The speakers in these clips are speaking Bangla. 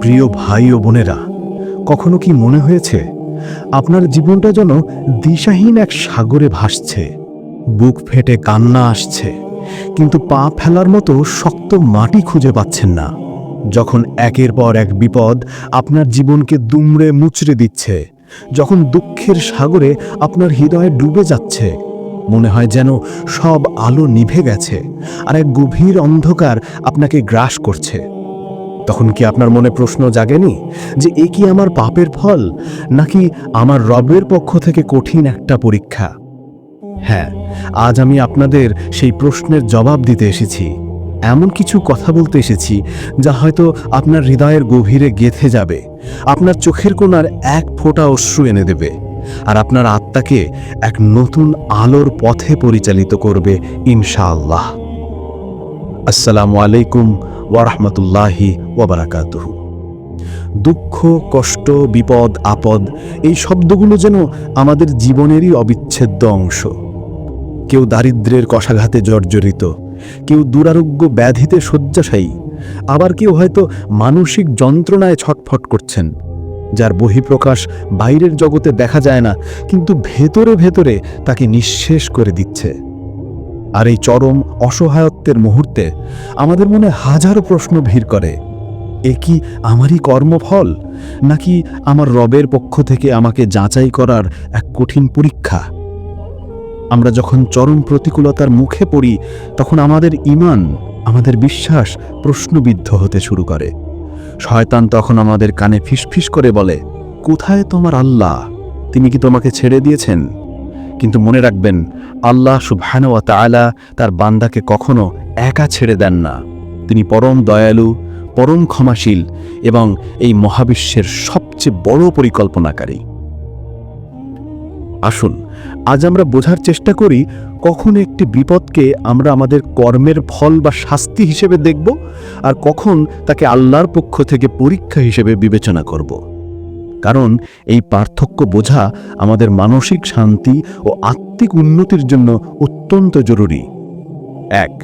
প্রিয় ভাই ও বোনেরা, কখনো কি মনে হয়েছে আপনার জীবনটা যেন দিশাহীন এক সাগরে ভাসছে, বুক ফেটে কান্না আসছে, কিন্তু পা ফেলার মতো শক্ত মাটি খুঁজে পাচ্ছেন না, যখন একের পর এক বিপদ আপনার জীবনকে দুমড়ে মুচড়ে দিচ্ছে, যখন দুঃখের সাগরে আপনার হৃদয়ে ডুবে যাচ্ছে, মনে হয় যেন সব আলো নিভে গেছে আর এক গভীর অন্ধকার আপনাকে গ্রাস করছে। তখন কি আপনার মনে প্রশ্ন জাগেনি যে এ কি আমার পাপের ফল, নাকি আমার রবের পক্ষ থেকে কঠিন একটা পরীক্ষা? হ্যাঁ আজ আমি আপনাদের সেই প্রশ্নের জবাব দিতে এসেছি। এমন কিছু কথা বলতে এসেছি যা হয়তো আপনার হৃদয়ের গভীরে গেথে যাবে, আপনার চোখের কোণার এক ফোঁটা অশ্রু এনে দেবে, আর আপনার আত্মাকে এক নতুন আলোর পথে পরিচালিত করবে ইনশাআল্লাহ। আসসালামু আলাইকুম ওয়ারহমতুল্লাহি ওবরাকাতুহু দুঃখ, কষ্ট, বিপদ, আপদ, এই শব্দগুলো যেন আমাদের জীবনেরই অবিচ্ছেদ্য অংশ। কেউ দারিদ্র্যের কষাঘাতে জর্জরিত, কেউ দুরারোগ্য ব্যাধিতে শয্যাশায়ী, আবার কেউ হয়তো মানসিক যন্ত্রণায় ছটফট করছেন, যার বহিঃপ্রকাশ বাইরের জগতে দেখা যায় না, কিন্তু ভেতরে ভেতরে তাকে নিঃশেষ করে দিচ্ছে। আর এই চরম অসহায়ত্বের মুহূর্তে আমাদের মনে হাজারো প্রশ্ন ভিড় করে। এ কি আমারই কর্মফল? নাকি আমার রবের পক্ষ থেকে আমাকে যাচাই করার এক কঠিন পরীক্ষা? আমরা যখন চরম প্রতিকূলতার মুখে পড়ি, তখন আমাদের ইমান, আমাদের বিশ্বাস প্রশ্নবিদ্ধ হতে শুরু করে। শয়তান তখন আমাদের কানে ফিসফিস করে বলে, কোথায় তোমার আল্লাহ? তিনি কি তোমাকে ছেড়ে দিয়েছেন? কিন্তু মনে রাখবেন, আল্লাহ সুবহান ওয়া তাআলা তার বান্দাকে কখনো একা ছেড়ে দেন না। তিনি পরম দয়ালু, পরম ক্ষমাশীল এবং এই মহাবিশ্বের সবচেয়ে বড় পরিকল্পনাকারী। আসুন, আজ আমরা বোঝার চেষ্টা করি, কখন একটি বিপদকে আমরা আমাদের কর্মের ফল বা শাস্তি হিসেবে দেখব আর কখন তাকে আল্লাহর পক্ষ থেকে পরীক্ষা হিসেবে বিবেচনা করব। কারণ এই পার্থক্য বোঝা আমাদের মানসিক শান্তি ও আত্মিক উন্নতির জন্য অত্যন্ত জরুরি। এক,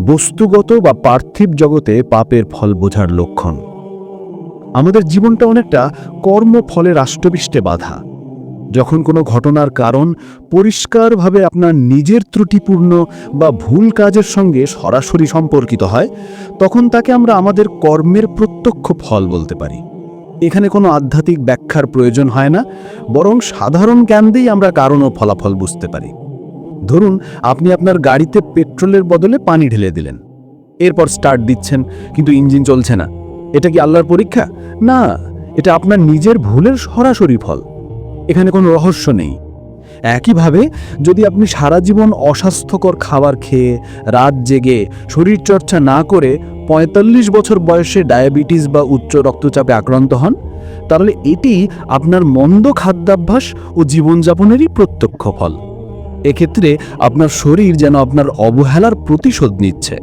বস্তুগত বা পার্থিব জগতে পাপের ফল বোঝার লক্ষণ। আমাদের জীবনটা অনেকটা কর্মফলের রাষ্ট্রবিষ্টে বাধা। যখন কোনো ঘটনার কারণ পরিষ্কারভাবে আপনার নিজের ত্রুটিপূর্ণ বা ভুল কাজের সঙ্গে সরাসরি সম্পর্কিত হয়, তখন তাকে আমরা আমাদের কর্মের প্রত্যক্ষ ফল বলতে পারি। এখানে কোনো আধ্যাত্মিক ব্যাখ্যার প্রয়োজন হয় না, বরং সাধারণ জ্ঞান দিয়েই আমরা কারণ ও ফলাফল বুঝতে পারি। ধরুন, আপনি আপনার গাড়িতে পেট্রোলের বদলে পানি ঢেলে দিলেন। এরপর স্টার্ট দিচ্ছেন, কিন্তু ইঞ্জিন চলছে না। এটা কি আল্লাহর পরীক্ষা? না, এটা আপনার নিজের ভুলের সরাসরি ফল। এখানে কোনো রহস্য নেই। একইভাবে, যদি আপনি সারা জীবন অস্বাস্থ্যকর খাবার খেয়ে রাত জেগে শরীরচর্চা না করে ৪৫ বছর বয়সে ডায়াবেটিস বা উচ্চ রক্তচাপে আক্রান্ত হন, তাহলে এটি আপনার মন্দ খাদ্যাভ্যাস ও জীবনযাপনেরই প্রত্যক্ষ ফল। এক্ষেত্রে আপনার শরীর যেন আপনার অবহেলার প্রতিশোধ নিচ্ছে।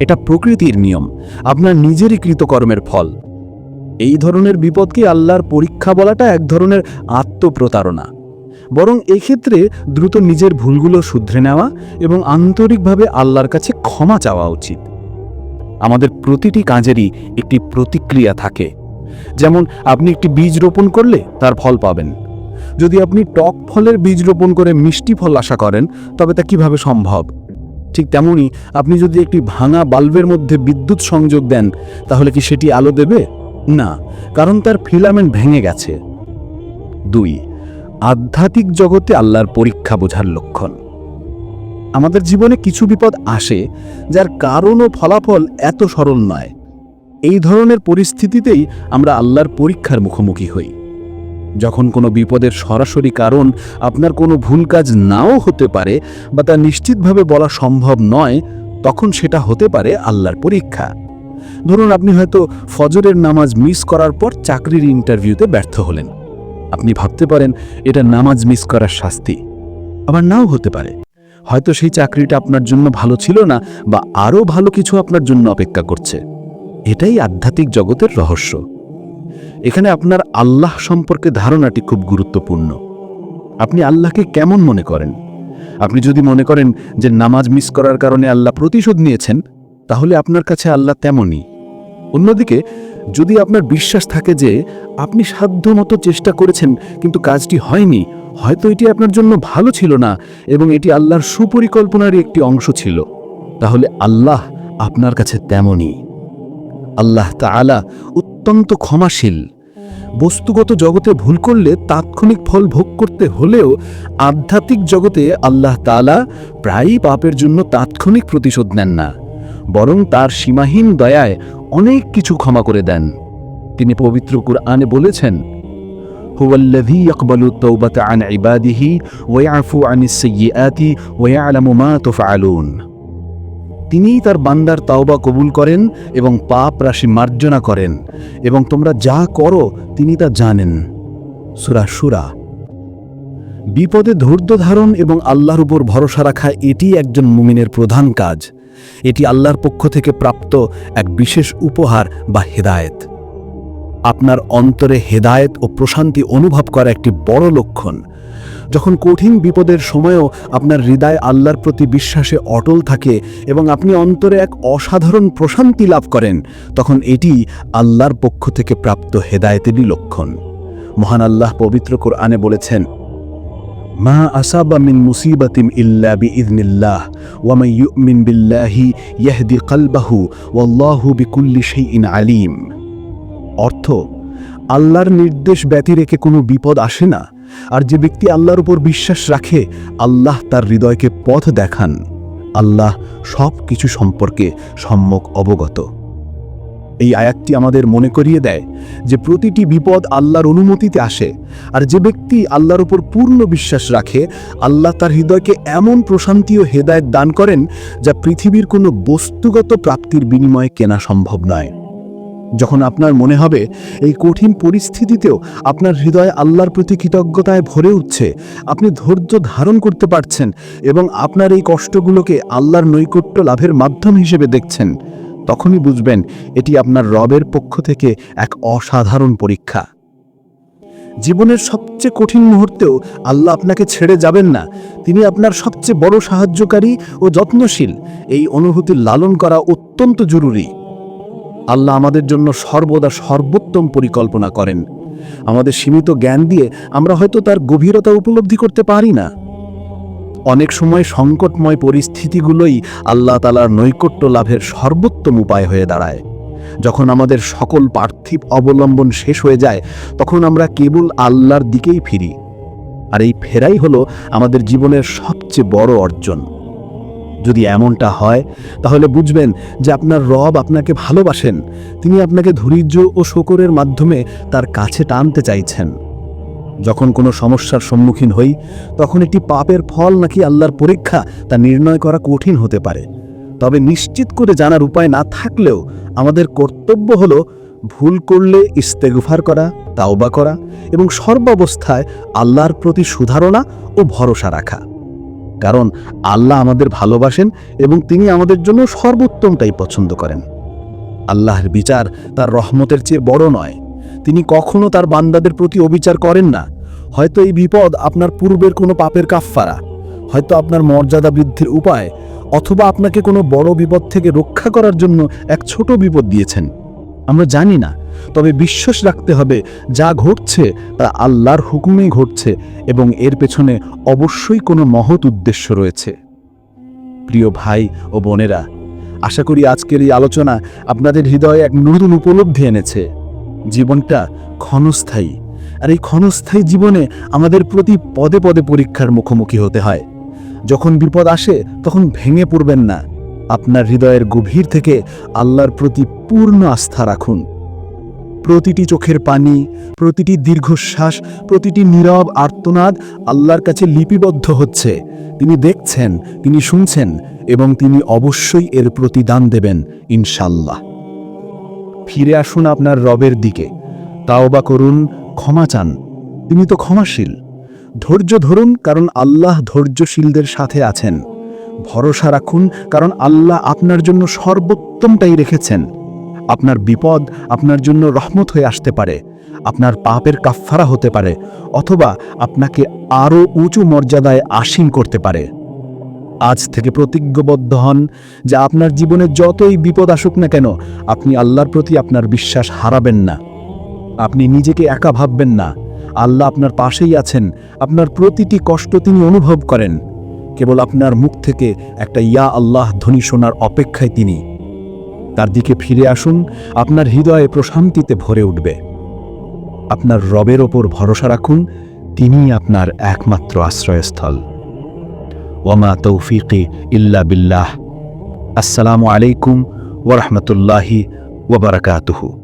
এটা প্রকৃতির নিয়ম, আপনার নিজেরই কৃতকর্মের ফল। এই ধরনের বিপদকে আল্লাহর পরীক্ষা বলাটা এক ধরনের আত্মপ্রতারণা। বরং এক্ষেত্রে দ্রুত নিজের ভুলগুলো শুধরে নেওয়া এবং আন্তরিকভাবে আল্লাহর কাছে ক্ষমা চাওয়া উচিত। আমাদের প্রতিটি কাজেরই একটি প্রতিক্রিয়া থাকে। যেমন, আপনি একটি বীজ রোপণ করলে তার ফল পাবেন। যদি আপনি টক ফলের বীজ রোপণ করে মিষ্টি ফল আশা করেন, তবে তা কীভাবে সম্ভব? ঠিক তেমনি আপনি যদি একটি ভাঙা বাল্বের মধ্যে বিদ্যুৎ সংযোগ দেন, তাহলে কি সেটি আলো দেবে? না, কারণ তার ফিলামেন্ট ভেঙে গেছে। দুই, আধ্যাত্মিক জগতে আল্লাহর পরীক্ষা বোঝার লক্ষণ। আমাদের জীবনে কিছু বিপদ আসে যার কারণ ও ফলাফল এত সরল নয়। এই ধরনের পরিস্থিতিতেই আমরা আল্লাহর পরীক্ষার মুখোমুখি হই। যখন কোনো বিপদের সরাসরি কারণ আপনার কোনো ভুল কাজ নাও হতে পারে বা তা নিশ্চিতভাবে বলা সম্ভব নয়, তখন সেটা হতে পারে আল্লাহর পরীক্ষা। ধরুন আপনি হয়তো ফজরের নামাজ মিস করার পর চাকরির ইন্টারভিউতে ব্যর্থ হলেন। আপনি ভাবতে পারেন, এটা নামাজ মিস করার শাস্তি। আবার নাও হতে পারে। হয়তো সেই চাকরিটা আপনার জন্য ভালো ছিল না বা আরও ভালো কিছু আপনার জন্য অপেক্ষা করছে। এটাই আধ্যাত্মিক জগতের রহস্য। এখানে আপনার আল্লাহ সম্পর্কে ধারণাটি খুব গুরুত্বপূর্ণ। আপনি আল্লাহকে কেমন মনে করেন? আপনি যদি মনে করেন যে নামাজ মিস করার কারণে আল্লাহ প্রতিশোধ নিয়েছেন, তাহলে আপনার কাছে আল্লাহ তেমনই। অন্যদিকে, যদি আপনার বিশ্বাস থাকে যে আপনি সাধ্যমতো চেষ্টা করেছেন, কিন্তু কাজটি হয়নি হয়তো এটি আপনার জন্য ভালো ছিল না এবং এটি আল্লাহর সুপরিকল্পনারই একটি অংশ ছিল। তাহলে আল্লাহ আপনার কাছে তেমনই। আল্লাহ তাআলা অত্যন্ত ক্ষমাশীল। বস্তুগত জগতে ভুল করলে তাৎক্ষণিক ফল ভোগ করতে হলেও আধ্যাত্মিক জগতে আল্লাহ তাআলা প্রায়ই পাপের জন্য তাৎক্ষণিক প্রতিশোধ নেন না, বরং তার সীমাহীন দয়ায় অনেক কিছু ক্ষমা করে দেন। তিনি পবিত্র কুরআনে বলেছেন ইয়াকবালু তাওবাতা আন ইবাদিহি ওয়া ইয়াফু আনিস সাইয়্যাতি ওয়া ইয়ালামু মা তুফআলুন তিনিই তার বান্দার তাওবা কবুল করেন এবং পাপ রাশি মার্জনা করেন এবং তোমরা যা করো তিনি তা জানেন। সুরা সুরা বিপদে ধৈর্য ধারণ এবং আল্লাহর উপর ভরসা রাখা এটি একজন মুমিনের প্রধান কাজ। এটি আল্লাহর পক্ষ থেকে প্রাপ্ত এক বিশেষ উপহার বা হেদায়েত। আপনার অন্তরে হেদায়েত ও প্রশান্তি অনুভব করা একটি বড় লক্ষণ। যখন কঠিন বিপদের সময়ও আপনার হৃদয় আল্লাহর প্রতি বিশ্বাসে অটল থাকে এবং আপনি অন্তরে এক অসাধারণ প্রশান্তি লাভ করেন, তখন এটি আল্লাহর পক্ষ থেকে প্রাপ্ত হেদায়েতেরই লক্ষণ। মহান আল্লাহ পবিত্র কোরআনে বলেছেন, মা আসাবা মিন মুসিবাতিম ইল্লা বিইذনিল্লাহ ওয়া মান ইউমিন বিল্লাহি ইয়াহদি কলবাহু, ওয়াল্লাহু বিকুল্লি শাইইন আলিম। অর্থ, আল্লাহর নির্দেশ ব্যতি রেখে কোনো বিপদ আসে না, আর যে ব্যক্তি আল্লাহর উপর বিশ্বাস রাখে, আল্লাহ তার হৃদয়কে পথ দেখান। আল্লাহ সব কিছু সম্পর্কে সম্যক অবগত। এই আয়াতটি আমাদের মনে করিয়ে দেয় যে প্রতিটি বিপদ আল্লাহর অনুমতিতে আসে, আর যে ব্যক্তি আল্লাহর উপর পূর্ণ বিশ্বাস রাখে, আল্লাহ তার হৃদয়কে এমন প্রশান্তি ও হেদায়ত দান করেন যা পৃথিবীর কোনো বস্তুগত প্রাপ্তির বিনিময়ে কেনা সম্ভব নয়। যখন আপনার মনে হবে এই কঠিন পরিস্থিতিতেও আপনার হৃদয় আল্লাহর প্রতি কৃতজ্ঞতায় ভরে উঠছে, আপনি ধৈর্য ধারণ করতে পারছেন এবং আপনার এই কষ্টগুলোকে আল্লাহর নৈকট্য লাভের মাধ্যম হিসেবে দেখছেন, তখনই বুঝবেন এটি আপনার রবের পক্ষ থেকে এক অসাধারণ পরীক্ষা। জীবনের সবচেয়ে কঠিন মুহূর্তেও আল্লাহ আপনাকে ছেড়ে যাবেন না, তিনি আপনার সবচেয়ে বড় সাহায্যকারী ও যত্নশীল, এই অনুভূতি লালন করা অত্যন্ত জরুরি। আল্লাহ আমাদের জন্য সর্বদা সর্বোত্তম পরিকল্পনা করেন। আমাদের সীমিত জ্ঞান দিয়ে আমরা হয়তো তার গভীরতা উপলব্ধি করতে পারি না। অনেক সময় সংকটময় পরিস্থিতিগুলোই আল্লাহ তালার নৈকট্য লাভের সর্বোত্তম উপায় হয়ে দাঁড়ায়। যখন আমাদের সকল পার্থিব অবলম্বন শেষ হয়ে যায়, তখন আমরা কেবল আল্লাহর দিকেই ফিরি। আর এই ফেরাই হলো আমাদের জীবনের সবচেয়ে বড় অর্জন। যদি এমনটা হয়, তাহলে বুঝবেন যে আপনার রব আপনাকে ভালোবাসেন। তিনি আপনাকে ধৈর্য ও শকরের মাধ্যমে তার কাছে টানতে চাইছেন। যখন কোনো সমস্যার সম্মুখীন হই, তখন একটি পাপের ফল নাকি আল্লাহর পরীক্ষা তা নির্ণয় করা কঠিন হতে পারে। তবে নিশ্চিত করে জানার উপায় না থাকলেও আমাদের কর্তব্য হলো ভুল করলে ইস্তেগফার করা, তাওবা করা এবং সর্বাবস্থায় আল্লাহর প্রতি সুধারণা ও ভরসা রাখা। কারণ আল্লাহ আমাদের ভালোবাসেন এবং তিনি আমাদের জন্য সর্বোত্তমটাই পছন্দ করেন। আল্লাহর বিচার তার রহমতের চেয়ে বড় নয়। তিনি কখনো তার বান্দাদের প্রতি অবিচার করেন না। হয়তো এই বিপদ আপনার পূর্বের কোনো পাপের কাফফারা, হয়তো আপনার মর্যাদা বৃদ্ধির উপায়, অথবা আপনাকে কোনো বড় বিপদ থেকে রক্ষা করার জন্য এক ছোট বিপদ দিয়েছেন। আমরা জানি না তবে বিশ্বাস রাখতে হবে যা ঘটছে তা আল্লাহর হুকুমেই ঘটছে এবং এর পেছনে অবশ্যই কোনো মহৎ উদ্দেশ্য রয়েছে। প্রিয় ভাই ও বোনেরা, আশা করি আজকের এই আলোচনা আপনাদের হৃদয়ে এক নতুন উপলব্ধি এনেছে। জীবনটা ক্ষণস্থায়ী, আর এই ক্ষণস্থায়ী জীবনে আমাদের প্রতি পদে পদে পরীক্ষার মুখোমুখি হতে হয়। যখন বিপদ আসে, তখন ভেঙে পড়বেন না। আপনার হৃদয়ের গভীর থেকে আল্লাহর প্রতি পূর্ণ আস্থা রাখুন। প্রতিটি চোখের পানি, প্রতিটি দীর্ঘশ্বাস, প্রতিটি নীরব আর্তনাদ আল্লাহর কাছে লিপিবদ্ধ হচ্ছে। তিনি দেখছেন, তিনি শুনছেন এবং তিনি অবশ্যই এর প্রতিদান দেবেন ইনশাল্লাহ ফিরে আসুন আপনার রবের দিকে। তাওবা করুন, ক্ষমা চান। তিনি তো ক্ষমাশীল। ধৈর্য ধরুন, কারণ আল্লাহ ধৈর্যশীলদের সাথে আছেন। ভরসা রাখুন, কারণ আল্লাহ আপনার জন্য সর্বোত্তমটাই রেখেছেন। আপনার বিপদ আপনার জন্য রহমত হয়ে আসতে পারে, আপনার পাপের কাফফারা হতে পারে, অথবা আপনাকে আরও উঁচু মর্যাদায় আসীন করতে পারে। আজ থেকে প্রতিজ্ঞবদ্ধ হন যে আপনার জীবনে যতই বিপদ আসুক না কেন, আপনি আল্লাহর প্রতি আপনার বিশ্বাস হারাবেন না। আপনি নিজেকে একা ভাববেন না। আল্লাহ আপনার পাশেই আছেন, আপনার প্রতিটি কষ্ট তিনি অনুভব করেন। কেবল আপনার মুখ থেকে একটা ইয়া আল্লাহ ধ্বনি শোনার অপেক্ষায় তিনি। তার দিকে ফিরে আসুন, আপনার হৃদয়ে প্রশান্তিতে ভরে উঠবে। আপনার রবের ওপর ভরসা রাখুন তিনি আপনার একমাত্র আশ্রয়স্থল। ওমা তৌফিকি ইল্লা বিল্লাহ। আসসালামু আলাইকুম ওরহমতুল্লাহি ওবরাকাতুহু